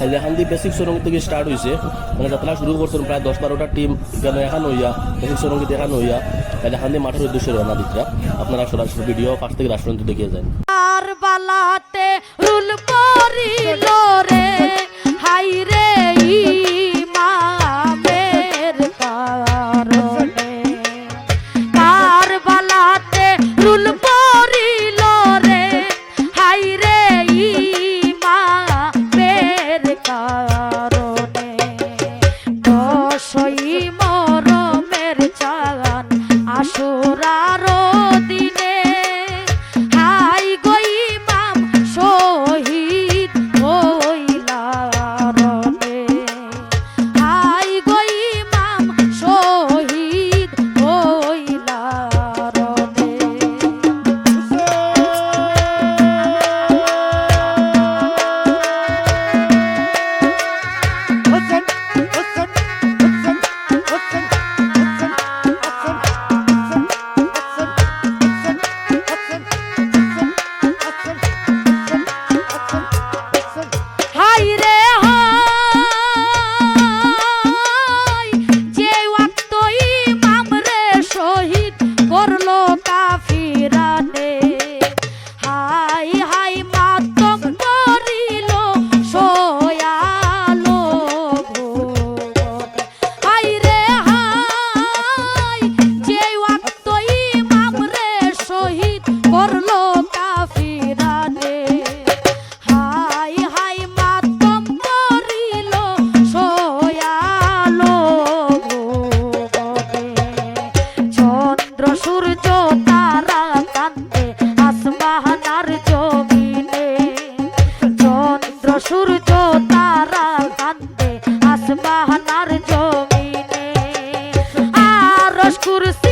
দিয়ে basic showroom থেকে start হয়েছে মানে যাত্রা শুরু করছেন প্রায় দশ বারোটা টিম কেন এখন হইয়া বেসিক সরঙ্গিতে এখান হইয়া দিয়ে মাঠের উদ্দেশ্যে রওনা দিকরা আপনারা সরাসরি ভিডিও পাশ থেকে রাষ্ট্রন্ত দেখিয়ে যান আর বালাতে রুল পরি রে star. চন্দ্র সূর্য তারা কান্দে আসমানার জমিনে। চন্দ্র সূর্য তারা কান্দে আসমানার জমিনে। আরশ কুরসি